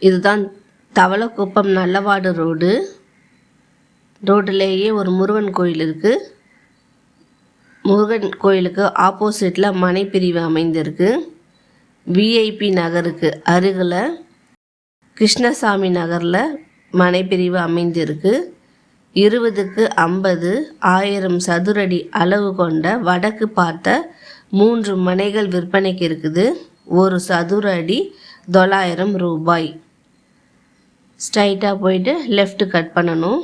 இதுதான் தவளக்குப்பம் நல்லவாடு ரோடு. ரோடுலேயே ஒரு முருகன் கோயில் இருக்குது முருகன் கோயிலுக்கு ஆப்போசிட்டில் மனைப்பிரிவு அமைந்திருக்கு. விஐபி நகருக்கு அருகில் கிருஷ்ணசாமி நகரில் மனைப்பிரிவு அமைந்திருக்கு. இருபதுக்கு ஐம்பது ஆயிரம் சதுரடி அளவு கொண்ட வடக்கு பார்த்த மூன்று மனைகள் விற்பனைக்கு இருக்குது. ஒரு சதுர அடி தொள்ளாயிரம் ரூபாய். ஸ்ட்ரைட்டாக போயிட்டு லெஃப்ட்டு கட் பண்ணணும்.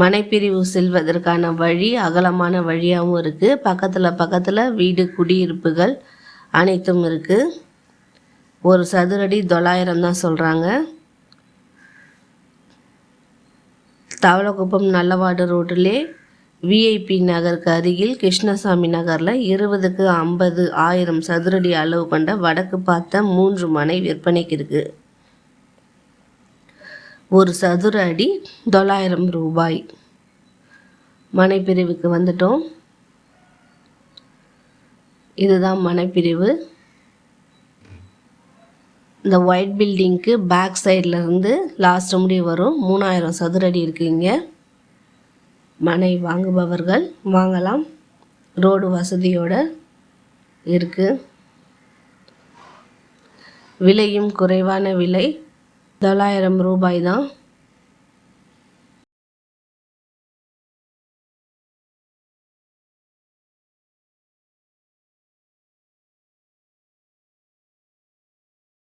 மனைப்பிரிவு செல்வதற்கான வழி அகலமான வழியாகவும் இருக்குது பக்கத்தில் பக்கத்தில் வீடு குடியிருப்புகள் அனைத்தும் இருக்குது ஒரு சதுரடி தொள்ளாயிரம் தான் சொல்கிறாங்க தவளக்குப்பம் நல்லவாடு ரோட்டிலே விஐபி நகருக்கு அருகில் கிருஷ்ணசாமி நகரில் இருபதுக்கு ஐம்பது ஆயிரம் சதுரடி அளவு கொண்ட வடக்கு பார்த்த மூன்று மனை விற்பனைக்கு இருக்குது ஒரு சதுர அடி தொள்ளாயிரம் ரூபாய். மனைப்பிரிவுக்கு வந்துட்டோம். இதுதான் மனைப்பிரிவு. இந்த ஒயிட் பில்டிங்க்கு பேக் சைடில் இருந்து லாஸ்ட் முடிவு வரும். மூணாயிரம் சதுரடி இருக்குங்க இங்கே. மனை வாங்குபவர்கள் வாங்கலாம். ரோடு வசதியோடு இருக்குது விலையும் குறைவான விலை. தொள்ளாயிரம் ரூபாய் தான்.